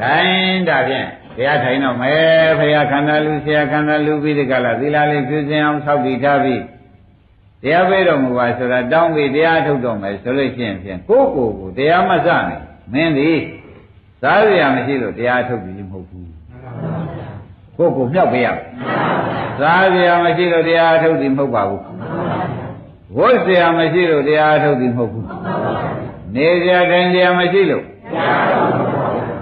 ထိုင်တာဖြင့်ဘုရားထိုင်တော့မယ်ဘုရားခန္ဓာလူဆရာခန္ဓာလူပြီးဒီကလာသီလလေးပြုစင်အောင်ဆောက်တည်ထားပြီးတရားပေးတော်မူပါဆိုတာတောင်းပြီးတရားထုတ်တော်မယ်ဆိုလို့ရှိရင်ဖြင့်ကိုယ့်ကိုယ်ကိုတရားမစနိုင်မင်းသည်စားရရမရှိလို့တရားထုတ်ပြီးမဟုတ်ဘူးကိုယ့်ကိုယ်မြောက်ပေးရမယ်စားရရမရှိလို့တရားထုတ်သည်မဟုတ်ပါဘူးဝတ်စရာမရှိလို့တရားထုတ်သည်မဟုတ်ဘူးနေစရာတိုင်းစရာမရှိလို့တရားထုတ်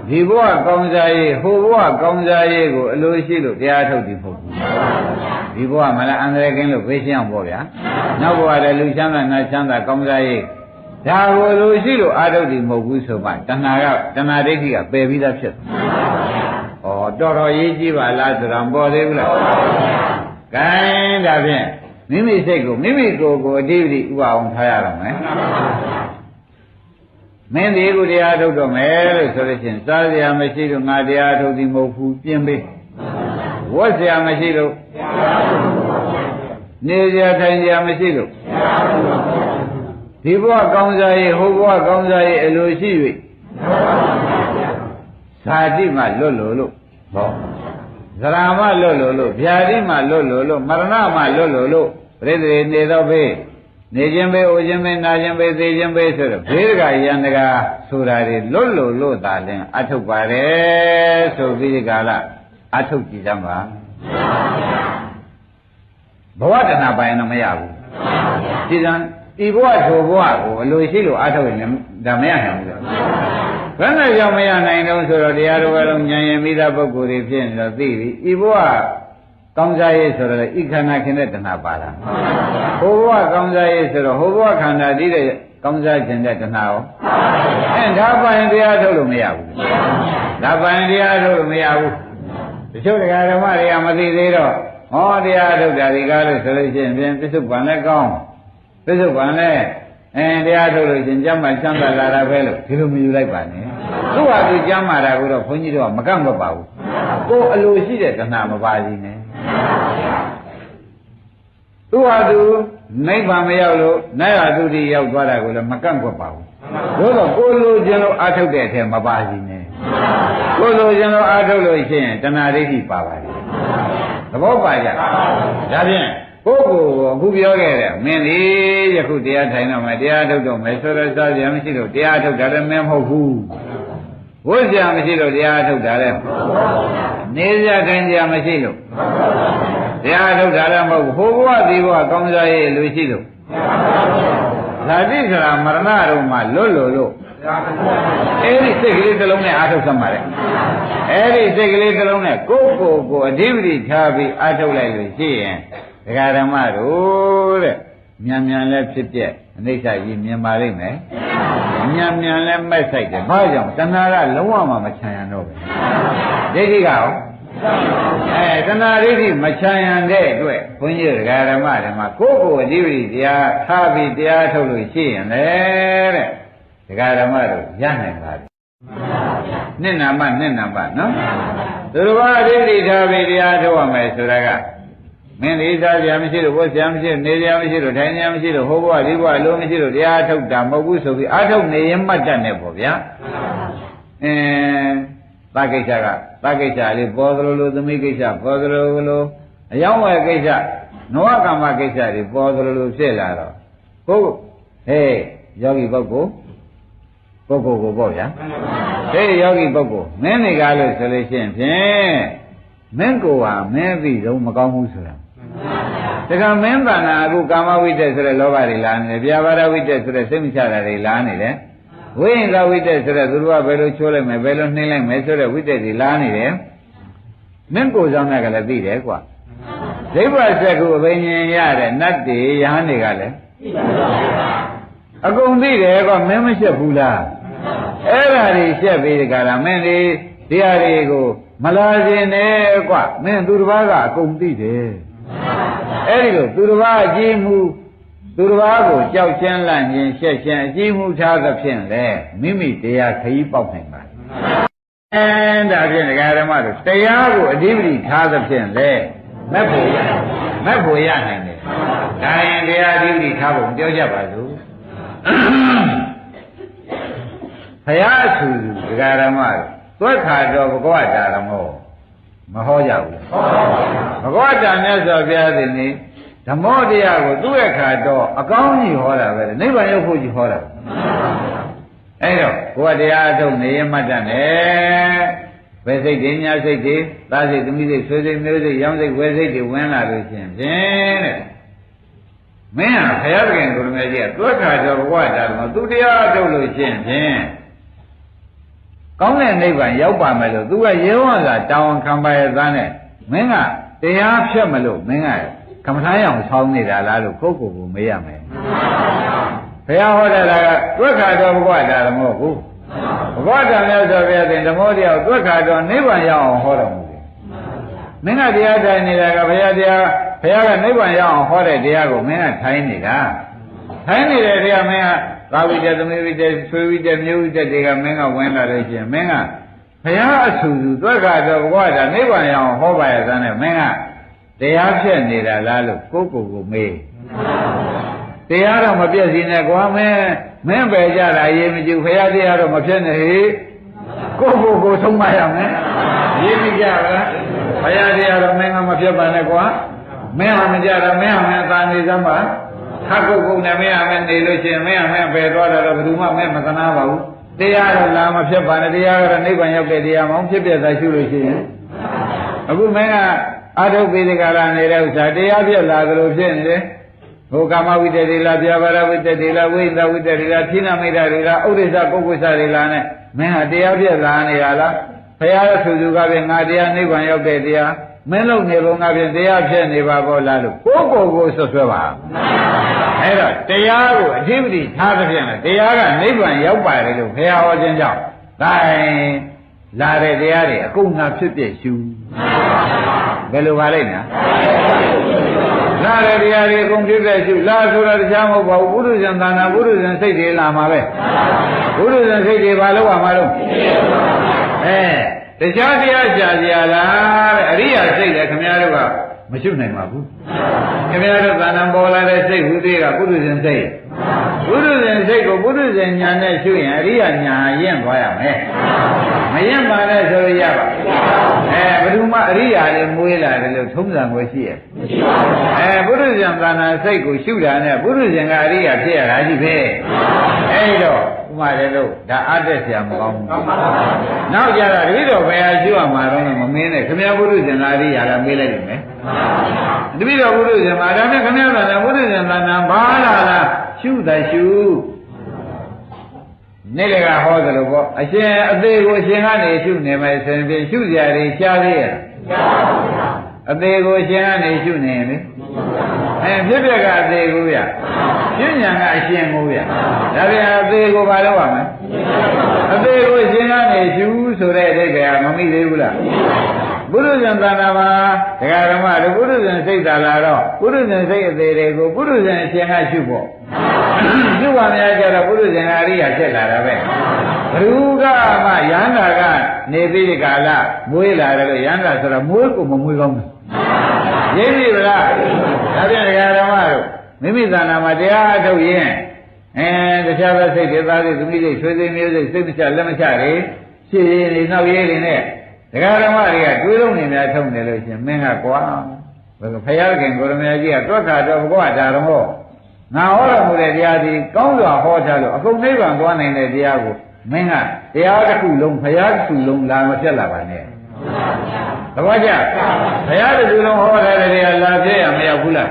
ဒီဘဝကောင်းစားရေးဟိုဘဝကောင်းစားရေးကိုအလိုရှိလို့တရားထုတ်ပြီးမဟုတ်ဘူးဒီဘဝမှာလည်းအန္တရာယ်ကင်းလို့ဘေးရှင်းအောင်ပေါ့ဗျာနောက်ဘဝလည်းလူချမ်းသာနတ်ချမ်းသာကောင်းစားရေးဒါကိုလိုရှိလို့အာထုတ်ပြီးမဟုတ်ဘူးဆိုမှတဏှာကတဏှာဒိဋ္ဌိကပယ်ပြီးသားဖြစ်တယ်ဩတော်တော်ရေးကြည့်ပါလားဆိုတော့ပေါ်သေးဘူးလားကဲဒါဖြင့်မိမိစိတ်ကိုမိမိကိုယ်ကိုအတိပတိဥပအောင်ထားရတော့မယ် မင်းဒီကိုတရားထုတ်တော့မယ်လို့ဆိုလို့ရှိရင်စားစရာမရှိလို့ငါတရားထုတ်သည်မဟုတ်ဘူးပြင်းပေးဝတ်စရာမရှိလို့နေစရာထိုင်စရာမရှိလို့ဒီဘဝကောင်းစားရေးဟိုဘဝကောင်းစားရေးအလိုရှိ၍ဇာတိမှလွတ်လို့လို့ဟောဇရာမလွတ်လို့လို့ဗျာတိမှလွတ်လို့လို့မရဏမှလွတ်လို့လို့ပြိတ္တိနေတော့ဘေး နေခြင်းပဲအိုခြင်းပဲနာခြင်းပဲသိခြင်းပဲဆိုတော့ဘေးကယန္တကာဆိုတာတွေလွတ်လို့လို့သာလင်အထုတ်ပါတယ်ဆိုပြီးဒီကလာအထုတ်ကြည့်ကြမှာဘဝတဏပိုင်တော့မရဘူးဒီကံဒီဘဝဆိုဘဝကိုအလိုရှိလို့အထုတ်ရင်ဒါမရနိုင်ဘူးဘယ်နဲ့ကြောင့်မရနိုင်တော့ဆိုတော့တရားတော်ကတော့ဉာဏ်ရမိသားပုဂ္ဂိုလ်တွေဖြစ်နေတော့သိပြီဤဘဝ ကောင်းစားရေးဆိုတော့ဤခန္ဓာခင်တဲ့တဏှာပါလားဟိုဘဝကောင်းစားရေးဆိုတော့ဟိုဘဝခန္ဓာတည်တဲ့ကောင်းစားခြင်းတဲ့တဏှာရောအဲဒါပိုင်တရားထုတ်လို့မရဘူးဒါပိုင်တရားထုတ်လို့မရဘူးတချို့တရားဓမ္မတွေကမသိသေးတော့ဟောတရားထုတ်တာဒီကားလို့ဆိုလို့ရှိရင်ပြင်ပစ္စုပန်လည်းကောင်းပစ္စုပန်လည်းအဲတရားထုတ်လို့ရှင်ကျမ်းမှချမ်းသာလာတာပဲလို့ဒီလိုမယူလိုက်ပါနဲ့သူ့ဟာသူကျမ်းမာတာကိုတော့ဘုန်းကြီးတို့ကမကန့်မပါဘူးကိုယ်အလိုရှိတဲ့တဏှာမပါသေးနဲ့ သူ့ဟာသူနိဗ္ဗာန်မရောက်လို့နိုင်ရသူတိရောက်သွားတာကိုလည်းမကန့်ကွက်ပါဘူးသို့တော့ကိုယ်လိုခြင်းလို့အာထုတ်တဲ့အထက်မပါစီနဲ့ကိုယ်လိုခြင်းလို့အာထုတ်လို့ရှိရင်တဏှာဒိဋ္ဌိပါပါတယ်သဘောပါကြဒါဖြင့်ကိုယ်ကိုအခုပြောခဲ့တဲ့မင်းဒီယခုတရားထိုင်တော့မယ်တရားထုတ်တော့မယ်ဆိုတော့စားကြမရှိလို့တရားထုတ်တာလည်းမင်းမဟုတ်ဘူး ဝိဇ္ဇာမရှိလို့တရားထုတ်တာလည်းနေကြခိုင်းကြမရှိလို့တရားထုတ်တာလည်းမဟုတ်ဘူးဟိုဘဝဒီဘဝကောင်းစားရေးလူရှိလို့ဇာတိဆိုတာမရဏတော့မှလွတ်လို့လို့အဲ့ဒီစိတ်ကလေးတစ်လုံးနဲ့အာထုတ်သမှာလေအဲ့ဒီစိတ်ကလေးတစ်လုံးနဲ့ကိုယ့်ကိုယ်ကိုအဓိပတိထားပြီးအာထုတ်လိုက်လို့ရှိရင်ဒကာဓမ္မတို့တဲ့ မြန်မြန်လဲဖြစ်ပြက်အနိစ္စကြီးမြင်ပါလိမ့်မယ်မြန်မြန်လဲမဲ့ဆိုင်တယ်ဘာကြောင့်တဏှာကလုံးဝမှမချမ်းရတော့ဘူးဒိဋ္ဌိကရောအဲတဏှာဒိဋ္ဌိမချမ်းရတဲ့အတွက်ဘုန်းကြီးဒကာဓမ္မတွေမှာကိုယ့်ကိုယ်အဓိပတိတရားထားပြီးတရားထုတ်လို့ရှိရင်လေတဲ့ဒကာဓမ္မတို့ရနိုင်ပါပြီနှစ်နာမနှစ်နာမနော်သူတော်ဘာဒိဋ္ဌိထားပြီးတရားထုတ်ရမယ်ဆိုတာက မင်းလေးစားကြမရှိလို့ဘုရားမရှိလို့နေကြမရှိလို့ထိုင်ကြမရှိလို့ဟောဘဝဒီဘဝအလုံးမရှိလို့တရားထုတ်တာမဟုတ်ဘူးဆိုပြီးအထုတ်နေရင်မှတ်တတ်နေပေါ့ဗျာအင်းသကိစ္စကသကိစ္စလေးပေါ်သလိုလိုသမိကိစ္စပေါ်သလိုလိုအယောင်းဝယ်ကိစ္စနဝကမ္မကိစ္စတွေပေါ်သလိုလိုဖြစ်လာတော့ဟုတ်ဟေးယောဂီပုဂ္ဂိုလ်ပုဂ္ဂိုလ်ကိုပေါ့ဗျာဟေးယောဂီပုဂ္ဂိုလ်မင်းတွေကလို့ဆိုလို့ရှိရင်ဖြင့်မင်းကိုဟာမင်းသိတော့မကောင်းဘူးဆိုတာ တခါမင်းတဏ္ဍာအခုကာမဝိတ္တဆိုတဲ့လောဘတွေလာနေတယ်ပြာပါဒဝိတ္တဆိုတဲ့စိတ်မချတာတွေလာနေတယ်ဝိညာဝိတ္တဆိုတဲ့သူတို့ကဘယ်လိုချိုးလိုက်မယ်ဘယ်လိုနှင်းလိုက်မယ်ဆိုတဲ့ဝိတ္တတွေလာနေတယ်မင်းကိုယ်ဆောင်တဲ့ကလည်းသိတယ်ကွာဒိဗ္ဗစက်ကိုအဘိညာဉ်ရတဲ့နတ်တွေယဟန်တွေကလည်းအကုန်သိတယ်ကွာမင်းမရှက်ဘူးလားအဲ့ဓာတွေရှက်ပြီးဒီကရာမင်းတွေတရားတွေကိုမလာခြင်းနဲ့ကွာမင်းသူတစ်ပါးကအကုန်သိတယ် အဲ့ဒီလိုသူတစ်ပါးအကြည့်မှုသူတစ်ပါးကိုကြောက်ချင်းလန့်ခြင်းရှက်ခြင်းအကြည့်မှုထားသဖြင့်လေမိမိတရားခရီးပေါက်နိုင်ပါအဲဒါဖြင့်ဒကာဓမ္မတို့တရားကိုအဓိပတိထားသဖြင့်လေမက်ဖို့ရမက်ဖို့ရနိုင်တယ်ဒါရင်တရားအဓိပတိထားဖို့ပြောကြပါစို့ဘုရားဆူဒကာဓမ္မတို့သွက်ခါတော်ဘဂဝတာရမောမဟောကြဘူးဘဂဝတာမြတ်စွာဘုရားသည်နေ ဓမ္မောတရားကိုသူ့ရဲ့ခါတော့အကောင်းကြီးဟောတာပဲနိဗ္ဗာန်ရောက်ဖို့ကြီးဟောတာအဲ့တော့ဘုရားတရားအထုတ်နေရမှတ်တတ်တယ်ဘယ်စိတ်တွေညာစိတ်တွေသာစိတ်သမီးစိတ်ဆွေစိတ်မျိုးစိတ်ရောင်းစိတ်ဝယ်စိတ်တွေဝင်လာလို့ရှင်ဖြင့်တဲ့မင်းဟာဘုရားသခင်ကိုရမေကြီးကသွက်ခါတော်ဘဝတာကသူတရားအထုတ်လို့ရှင်ဖြင့်ကောင်းတဲ့နိဗ္ဗာန်ရောက်ပါမယ်လို့သူကရေဝံလာတောင်းခံပါရဲ့သားနဲ့မင်းကတရားဖြတ်မလို့မင်းက ကမ္မထာရအောင်ဆောင်းနေတာလားလို့ကိုယ့်ကိုယ်ကိုမေးရမယ်ဘုရားဟောတဲ့ကသွက်ခါတော်ဘဝတာမဟုတ်ဘူးဘဝတာများဆိုပြတဲ့ဓမ္မတရားသွက်ခါတော်နိဗ္ဗာန်ရောက်အောင်ဟောတော်မူတယ်မင်းကတရားထိုင်နေတာကဘုရားတရားဘုရားကနိဗ္ဗာန်ရောက်အောင်ဟောတဲ့တရားကိုမင်းကထိုင်နေတာထိုင်နေတဲ့တရားမင်းကသာဝိတ္တသမီးဝိတ္တဆွေဝိတ္တမျိုးဝိတ္တတွေကမင်းကဝင်လာလို့ရှိရင်မင်းကဘုရားအဆူဆူသွက်ခါတော်ဘဝတာနိဗ္ဗာန်ရောက်အောင်ဟောပါရသနဲ့မင်းက တရားဖြစ်နေတာလားလို့ကိုယ့်ကိုယ်ကိုမေးတရားတော့မပြည့်စည်နဲ့ကွာမင်းမင်းပဲကြတာရေးမကြည့်ဘုရားတရားတော့မဖြစ်နဲ့ဟေ့ကိုယ့်ကိုယ်ကိုဆုံးမရမယ်ရေးမကြလားဘုရားတရားတော့မင်းကမဖြစ်ပါနဲ့ကွာမင်းဟာမကြတာမင်းဟာမင်းသာနေစမ်းပါခက်ကုတ်ကုတ်နဲ့မင်းဟာမင်းနေလို့ရှိရင်မင်းဟာမင်းပဲသွားတာတော့ဘယ်သူမှမင်းမသနာပါဘူးတရားတော့လာမဖြစ်ပါနဲ့တရားကတော့နိဗ္ဗာန်ရောက်တဲ့တရားမဟုတ်ဖြစ်ပြတာရှုလို့ရှိရင်အခုမင်းက အထုပ်ပိဒကရာနေတဲ့ဥစ္စာတရားပြက်လာသလိုဖြစ်နေတယ်ဟိုကာမဝိတ္တတွေလားပြဘာရဝိတ္တတွေလားဝိသဝိတ္တတွေလားဖြိနာမိတ်တာတွေလားဥဒိစ္စပုဂ္ဂိုလ်စာတွေလားနဲ့မင်းဟာတရားပြက်လာနေရလားဘုရားရဲ့သူသူကပြင်ငါတရားနိဗ္ဗာန်ရောက်တဲ့တရားမင်းလုံနေပုံကပြင်တရားဖြစ်နေပါဘောလားလို့ကိုယ့်ကိုယ်ကိုဆွဆွဲပါအဲ့တော့တရားကိုအဓိပတိထားသဖြင့်လည်းတရားကနိဗ္ဗာန်ရောက်ပါတယ်လို့ဘုရားဟောခြင်းကြောင့်ဒါလာတဲ့တရားတွေအကုန်ငါဖြစ်ပြရှု ဘယ်လိုပါလိမ့်နော်လာတဲ့တရားတွေအကုန်ဖြစ်ပြရှုလာဆိုတာတရားမဟုတ်ပါဘူးဘုရုဇံသာနာဘုရုဇံစိတ်တွေလာမှာပဲဘုရုဇံစိတ်တွေဘာလို့ရမှာလို့အဲတရားတရားရှားစရာလားတဲ့အရိယာစိတ်လည်းခင်ဗျားတို့ကမရှုနိုင်ပါဘူးခင်ဗျားတို့သာနာပေါ်လာတဲ့စိတ်ဝိသေကဘုရုဇံစိတ်ဘုရုဇဉ်စိတ်ကိုဘုရုဇဉ်ညာနဲ့ရှုရင်အရိယာညာရင့်သွားရမယ်မရင့်ပါနဲ့ဆိုရပါ အဲဘယ်သူမှအရိယာလေးမွေးလာတယ်လို့ထုံးစံကိုရှိရဲ့အဲဘုရုဇဉ်သာနာစိတ်ကိုရှုတာနဲ့ဘုရုဇဉ်ကအရိယာဖြစ်ရတာကြီးပဲအဲဒီတော့ဥမာလည်းလို့ဒါအတက်ဆရာမကောင်းဘူးနောက်ကြတော့တတိတော်ဘယ်ဟာရှုရမှာတော့မမင်းနဲ့ခမရဘုရုဇဉ်ကအရိယာကမေးလိုက်တယ်မယ်တတိတော်ဘုရုဇဉ်မှာဒါနဲ့ခမရသာနာဘုရုဇဉ်သာနာဘာလာလားရှုတယ်ရှု နေ့ကဟောသလိုပေါ့အရှင်အသေးကိုအရှင်ကနေရှုနေမယ်ဆိုရင်ရှုစရာတွေရှားသေးရဲ့အသေးကိုအရှင်ကနေရှုနေရင်လေအဲဖြစ်ပြကအသေးကိုရပြညာကအရှင်ကိုရဒါပြန်အသေးကိုဘာလို့ရမလဲအသေးကိုအရှင်ကနေရှုဆိုတဲ့အဓိပ္ပာယ်မမိသေးဘူးလား ဘုရုဇံသနာမှာဒကာဓမ္မတို့ဘုရုဇံစိတ်သာလာတော့ဘုရုဇံစိတ်အသေးတွေကိုဘုရုဇံအရှင်ကရှုဖို့ရှုပါများကြတော့ဘုရုဇံအရိယာဖြစ်လာတာပဲဘ누구ကမှယန္တာကနေပြီးဒီကာလမွေးလာတယ်လို့ယန္တာဆိုတော့မွေးကိုမမွေးကောင်းဘူးရင်းပြီလားဒါပြန်ဒကာဓမ္မတို့မိမိသနာမှာတရားအထုတ်ရင်အဲတခြားသောစိတ်တွေသားတွေသမီးတွေဆွေးသိမျိုးစိတ်စိတ်မချလက်မချတွေရှည်ရည်တွေနောက်ရည်တွေနဲ့ ဒကာဓမ္မတွေကတွေးလုံးနေများထုံနေလို့ရှင်မင်းကကွာဘယ်လိုဖယားခင်ကိုရမကြီးကတွက်ခါတော့ဘုရားဒါရမောငါဟောတော်မူတဲ့တရားဒီကောင်းစွာဟောထားလို့အကုန်နိဗ္ဗာန်သွားနိုင်တဲ့တရားကိုမင်းကတရားတစ်ခုလုံးဖယားတစ်ခုလုံးလာမပြတ်လာပါနဲ့သဘောကျဘုရားတစ်ခုလုံးဟောထားတဲ့တရားလာပြည့်ရမရောက်ဘူးလား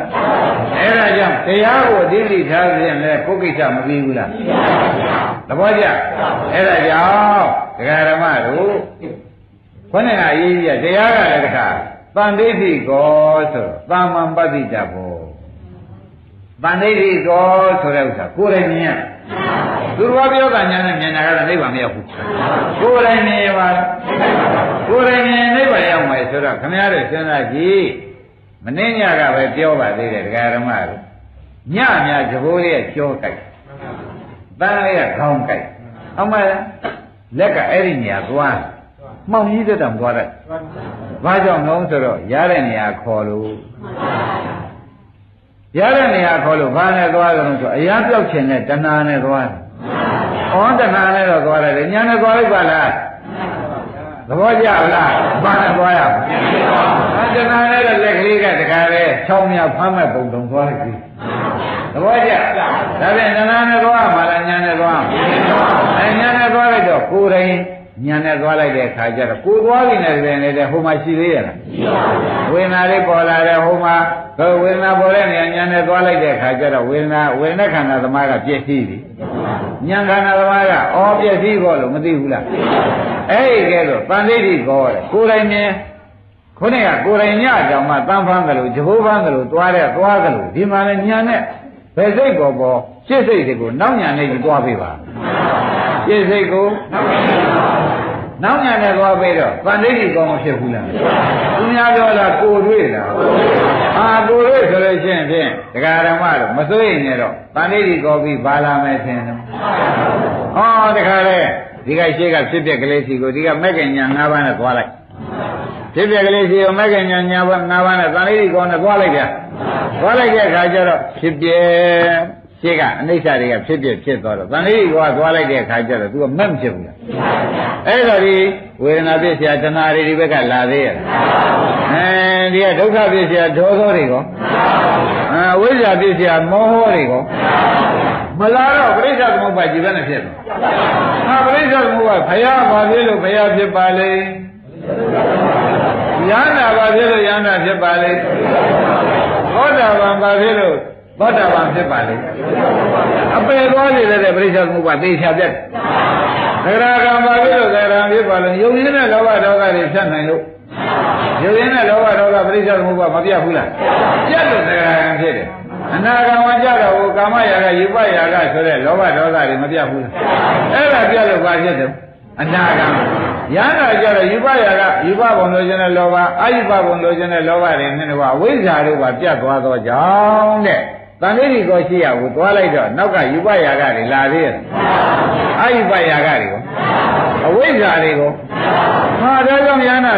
အဲ့ဒါကြောင့်တရားကိုအတိအကျထားခြင်းနဲ့ကိုယ်ကိစ္စမပြီးဘူးလားသဘောကျအဲ့ဒါကြောင့်ဒကာဓမ္မတို့ ခေါင်းကအရေးကြီးတရားကလည်းတခါတန်ဋိဋ္ဌိကောဆိုတော့တာမန်ပฏิကြဘောတန်ဋိဋ္ဌိကောဆိုတဲ့ဥစ္စာကိုယ်တိုင်မြင်ရသူတော်ပြောတာညာနဲ့မြင်တာကတော့နိဗ္ဗာန်မရောက်ဘူးကိုယ်တိုင်မြင်ရပါကိုယ်တိုင်မြင်နိဗ္ဗာန်ရောက်မယ်ဆိုတော့ခမည်းတော်စဉ်းစားကြည့်မင်းညကပဲပြောပါသေးတယ်ဒကာဓမ္မတို့ညများသဘောလေးကကြောကြိုက်တန်းလေးကခေါင်းကြိုက်အမှန်လက်ကအဲ့ဒီနေရာသွား မှောင်ကြီးတက်တာမသွားတတ်ဘာကြောင့်လဲဆိုတော့ရတဲ့နေရာခေါ်လို့ရတဲ့နေရာခေါ်လို့ဘာနဲ့သွားကြလို့ဆိုအရာပြောက်ခြင်းနဲ့တဏှာနဲ့သွားတယ်။ဩတဏှာနဲ့တော့သွားတယ်ညာနဲ့သွားလိုက်ပါလား။ဩသဘောကျလားဘာနဲ့သွားရမလဲအဲတဏှာနဲ့တော့လက်ကလေးကတခါလေချောင်းမြဖမ်းမဲ့ပုံတုံသွားလိုက်ပြီသဘောကျဒါပြန်တဏှာနဲ့သွားမှာလားညာနဲ့သွားအဲညာနဲ့သွားလိုက်တော့ကိုယ်တိုင် ညာနဲ့သွားလိုက်တဲ့အခါကျတော့ကိုယ်သွားပြီနဲ့တည်းနဲ့ဟိုမှာရှိသေးရလားဝေဒနာလေးပေါ်လာတယ်ဟိုမှာဟိုဝေဒနာပေါ်တဲ့နေရာညာနဲ့သွားလိုက်တဲ့အခါကျတော့ဝေဒနာဝေဒနာခန္ဓာသမားကပြည့်စည်ပြီဉာဏ်ခန္ဓာသမားကအော်ပြည့်စည်ကောလို့မသိဘူးလားအဲ့ဒီကဲတော့တန်ဋိဋ္ဌိကောတယ်ကိုယ်တိုင်မြင်ခုနကကိုယ်တိုင်ညကြောင့်မှတန်ဖန်းကလေးဂျဘိုးဖန်းကလေးသွားတဲ့သွားကလေးဒီမှာလည်းညာနဲ့ဘယ်စိတ်ကောပေါ်ရှစ်စိတ်တွေကိုနောက်ညာနဲ့ကြီးသွားပေးပါ ရှစ်စိတ်ကိုနောက်ညာနဲ့သွားပေးတော့တန်ဋိဋ္ဌိကောမဖြစ်ဘူးလားသူများပြောလားကိုယ်တွေ့လားအာကိုယ်တွေ့ဆိုလို့ရှိရင်ဖြင့်ဒကာဓမ္မတော့မစိုးရင်လည်းတော့တန်ဋိဋ္ဌိကောပြီးဘာလာမယ်ထင်တယ်ဟောတခါလေဒီကရှိကဖြစ်ပြက်ကလေးစီကိုဒီကမက်ကညာ၅ပါးနဲ့သွားလိုက်ဖြစ်ပြက်ကလေးစီကိုမက်ကညာညာပါ၅ပါးနဲ့တန်ဋိဋ္ဌိကောနဲ့သွားလိုက်ကြသွားလိုက်တဲ့အခါကျတော့ဖြစ်ပြ ရှိကအနိစ္စတွေကဖြစ်ပြဖြစ်သွားတော့တန်ဋိဋ္ဌိကောကသွားလိုက်တဲ့အခါကျတော့သူကမက်မဖြစ်ဘူးလားအဲ့တော့ဒီဝေဒနာပြည့်စရာတဏှာတွေဒီဘက်ကလာသေးရဲ့အဲဒီကဒုက္ခပြည့်စရာဒေါသောတွေကောအဲဝိဇ္ဇာပြည့်စရာမောဟတွေကောမလာတော့ပြိဿသမုပ္ပါကြည်ဘယ်နဲ့ဖြစ်လဲဟာပြိဿသမုပ္ပါဘုရားဘာဖြစ်လို့ဘုရားဖြစ်ပါလဲယန္တာဘာဖြစ်လို့ယန္တာဖြစ်ပါလဲသောတာပန်ဘာဖြစ်လို့ သောတာပန်ဖြစ်ပါလေအပယ်သွားနေတဲ့ပြိဿသမုပ္ပါသေချာပြတ်သဂရာကံဘာဖြစ်လို့သဂရာဖြစ်ပါလဲယုံရင်းတဲ့လောဘဒေါသတွေဖြတ်နိုင်လို့ယုံရင်းတဲ့လောဘဒေါသပြိဿသမုပ္ပါမပြတ်ဘူးလားပြတ်လို့သဂရာကံဖြစ်တယ်အနာဂံဝကြတော့ဟိုကာမရာဂယူပရာဂဆိုတဲ့လောဘဒေါသတွေမပြတ်ဘူးလားအဲ့ဒါပြတ်လို့ဘာဖြစ်တယ်အနာဂံရဟနာကြတော့ယူပရာဂယူပဘုံလိုချင်တဲ့လောဘအာယူပဘုံလိုချင်တဲ့လောဘတွေနဲ့တော့ဝိဇ္ဇာတို့ကပြတ်သွားသောကြောင့်တဲ့ တန်လေးကိုရှိရကိုသွားလိုက်တော့နောက်ကယူပရာဂတွေလာသေးရဲ့အာယူပရာဂတွေကိုအဝိဇ္ဇာတွေကိုဟာဒါကြောင့်ရဟနာ